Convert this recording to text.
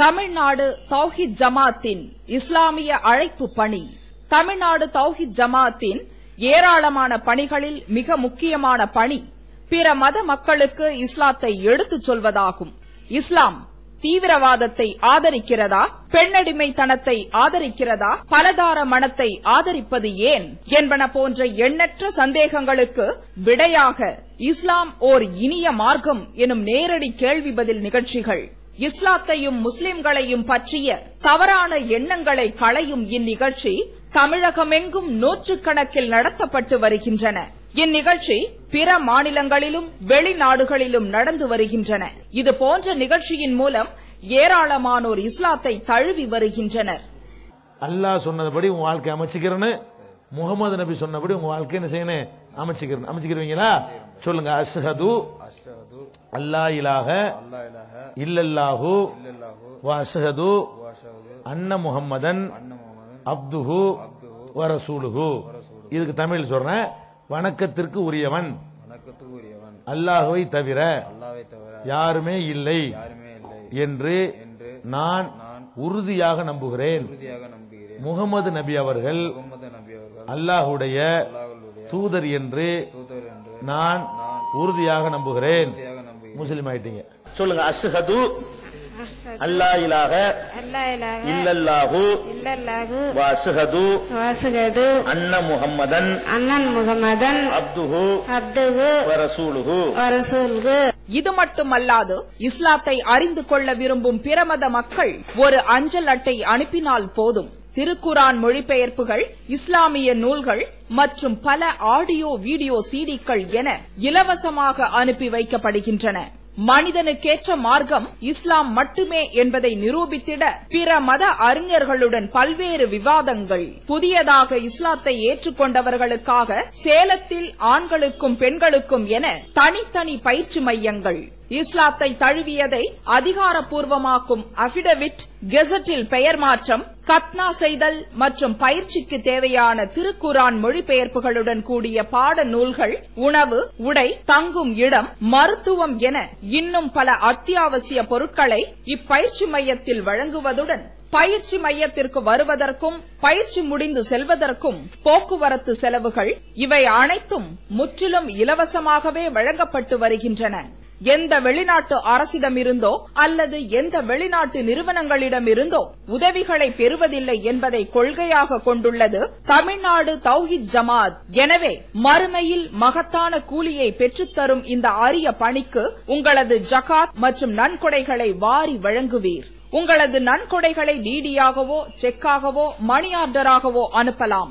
தமிழ்நாடு தௌஹித் ஜமாத்தின் இஸ்லாமிய அழைப்பு பணி. தமிழ்நாடு தௌஹித் ஜமாத்தின் ஏராளமான பணிகளில் மிக முக்கியமான பணி. பிற மத மக்களுக்கு இஸ்லாத்தை எடுத்துச் சொல்வதாகும். இஸ்லாம் தீவிரவாதத்தை ஆதரிக்கிறதா? பெண்ணடிமைத்தனத்தை ஆதரிக்கிறதா? பலதார மனத்தை ஆதரிப்பது ஏன்? என்பன போன்ற எண்ணற்ற சந்தேகங்களுக்கு விடையாக இஸ்லாம் ஓர் இனிய மார்க்கம் எனும் நேரடி கேள்வி பதில் நிகழ்ச்சிகள். இஸ்லாத்தையும் முஸ்லிம்களையும் பற்றிய தவறான எண்ணங்களை களையும் இந்நிகழ்ச்சி தமிழகமெங்கும் நூற்றுக்கணக்கில் நடத்தப்பட்டு வருகின்றன. இந்நிகழ்ச்சி பிற மாநிலங்களிலும் வெளிநாடுகளிலும் நடந்து வருகின்றன. இது போன்ற நிகழ்ச்சியின் மூலம் ஏராளமானோர் இஸ்லாத்தை தழுவி வருகின்றனர். அல்லாஹ் சொன்னபடி உங்க வாழ்க்கை அமைச்சுக்கிறேன்னு முகமது நபி சொன்னபடி உங்க வாழ்க்கை என்ன செய்யணும்? அமைச்சுக்கிறேன். அமைச்சுக்கிறீங்களா? சொல்லுங்க அஸ்ஹது அல்லா இலாஹ இல்லல்லாஹு வ அஸ்ஹது அன்ன முஹம்மதன் அப்துஹு வ ரசூலுஹு. இதுக்கு தமிழ் சொல்றேன் வணக்கத்திற்கு உரியவன். அல்லாஹுவை தவிர யாருமே இல்லை என்று நான் உறுதியாக நம்புகிறேன். முகமது நபி அவர்கள் அல்லாஹுடைய தூதர் என்று நான் உறுதியாக நம்புகிறேன். முஸ்லிம் ஆயிட்டீங்க. சொல்லுங்க அஸ்ஹது அல்லா இலாக இல்லல்லாஹு வாசுஹது வாசுஹது அன்ன முகம்மதன் அண்ணன் முகம்மதன் அப்துஹு அப்துஹு வரசூலுஹு. வரசூலுஹு. இது மட்டுமல்லாது இஸ்லாத்தை அறிந்து கொள்ள விரும்பும் பிரமத மக்கள் ஒரு அஞ்சல் அட்டை அனுப்பினால் போதும். திருக்குரான் மொழிபெயர்ப்புகள் இஸ்லாமிய நூல்கள் மற்றும் பல ஆடியோ வீடியோ சீடிக்கள் என இலவசமாக அனுப்பி வைக்கப்படுகின்றன. மனிதனுக்கேற்ற மார்க்கம் இஸ்லாம் மட்டுமே என்பதை நிரூபித்திட பிற மத அறிஞர்களுடன் பல்வேறு விவாதங்கள். புதியதாக இஸ்லாத்தை ஏற்றுக்கொண்டவர்களுக்காக சேலத்தில் ஆண்களுக்கும் பெண்களுக்கும் என தனித்தனி பயிற்சி மையங்கள். இஸ்லாத்தை தழுவியதை அதிகாரப்பூர்வமாக்கும் அபிடவிட் கெசட்டில் பெயர் மாற்றம் கத்னா செய்தல் மற்றும் பயிற்சிக்கு தேவையான திருக்குரான் மொழிபெயர்ப்புகளுடன் கூடிய பாட நூல்கள் உணவு உடை தங்கும் இடம் மருத்துவம் என இன்னும் பல அத்தியாவசிய பொருட்களை இப்பயிற்சி மையத்தில் வழங்குவதுடன் பயிற்சி மையத்திற்கு வருவதற்கும் பயிற்சி முடிந்து செல்வதற்கும் போக்குவரத்து செலவுகள் இவை அனைத்தும் முற்றிலும் இலவசமாகவே வழங்கப்பட்டு வருகின்றன. எந்த வெளிநாட்டு அரசிடமிருந்தோ அல்லது எந்த வெளிநாட்டு நிறுவனங்களிடமிருந்தோ உதவிகளை பெறுவதில்லை என்பதை கொள்கையாக கொண்டுள்ளது தமிழ்நாடு தௌஹித் ஜமாத். எனவே மறுமையில் மகத்தான கூலியை பெற்றுத்தரும் இந்த அரிய பணிக்கு உங்களது ஜகாத் மற்றும் நன்கொடைகளை வாரி வழங்குவீர். உங்களது நன்கொடைகளை டிடியாகவோ செக்காகவோ மணி ஆர்டராகவோ அனுப்பலாம்.